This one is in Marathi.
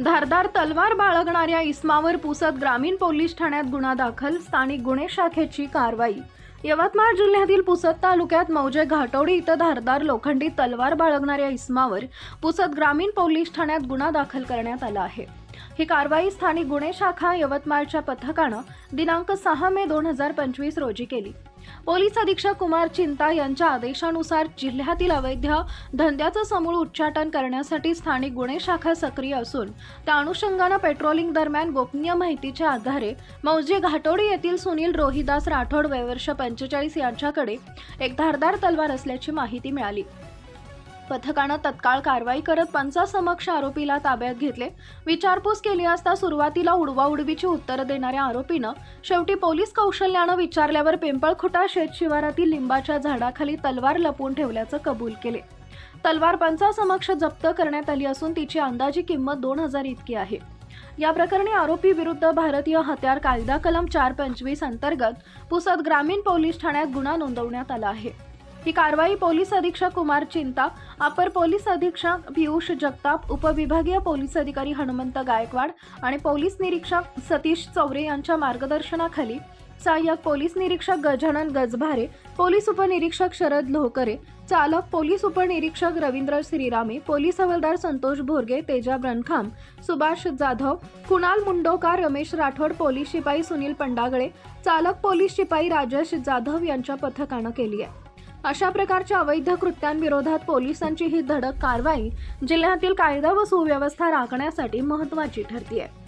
धारदार तलवार बाळगणाऱ्या इस्मावर पुसत ग्रामीण पोलीस ठाण्यात गुन्हा दाखल स्थानिक गुन्हे शाखेची कारवाई. यवतमाळ जिल्ह्यातील पुसद तालुक्यात मौजे घाटोडी इथं धारदार लोखंडी तलवार बाळगणाऱ्या इस्मावर पुसद ग्रामीण पोलीस ठाण्यात गुन्हा दाखल करण्यात आला आहे. ही कारवाई स्थानिक गुन्हे शाखा यवतमाळच्या पथकानं दिनांक सहा मे दोन हजार पंचवीस रोजी केली. पोलीस अधीक्षक कुमार चिंता यांच्या आदेशानुसार जिल्ह्यातील अवैध धंद्याचं समूळ उच्चाटन करण्यासाठी स्थानिक गुन्हे शाखा सक्रिय असून त्या अनुषंगानं पेट्रोलिंग दरम्यान गोपनीय माहितीच्या आधारे मौजे घाटोडी येथील सुनील रोहिदास राठोड वयवर्ष पंचेचाळीस यांच्याकडे एक धारदार तलवार असल्याची माहिती मिळाली. पथकानं तत्काळ कारवाई करत पंचासमक्ष आरोपीला ताब्यात घेतले. विचारपूस केली असता सुरुवातीला उडवाउडवीची उत्तरं देणाऱ्या आरोपीनं शेवटी पोलीस कौशल्यानं विचारल्यावर पिंपळखुटा शेत शिवारातील लिंबाच्या झाडाखाली तलवार लपवून ठेवल्याचं कबूल केले. तलवार पंचासमक्ष जप्त करण्यात आली असून तिची अंदाजी किंमत दोन हजार इतकी आहे. या प्रकरणी आरोपी विरुद्ध भारतीय हत्यार कायदा कलम चार पंचवीस अंतर्गत पुसद ग्रामीण पोलीस ठाण्यात गुन्हा नोंदवण्यात आला आहे. ही कारवाई पोलीस अधीक्षक कुमार चिंता अपर पोलीस अधीक्षक पियुष जगताप उपविभागीय पोलीस अधिकारी हनुमंत गायकवाड आणि पोलीस निरीक्षक सतीश चौरे यांच्या मार्गदर्शनाखाली सहाय्यक पोलीस निरीक्षक गजानन गजभारे पोलीस उपनिरीक्षक शरद लोहकरे चालक पोलीस उपनिरीक्षक रवींद्र श्रीरामे पोलीस हवालदार संतोष भोरगे तेजा ब्रनखाम सुभाष जाधव कुणाल मुंडोकार रमेश राठोड पोलीस शिपाई सुनील पंडागळे चालक पोलीस शिपाई राजेश जाधव यांच्या पथकानं केली आहे. अशा प्रकारच्या अवैध कृत्यांविरोधात पोलिसांची ही धडक कारवाई जिल्ह्यातील कायदा व सुव्यवस्था राखण्यासाठी महत्त्वाची ठरतीये.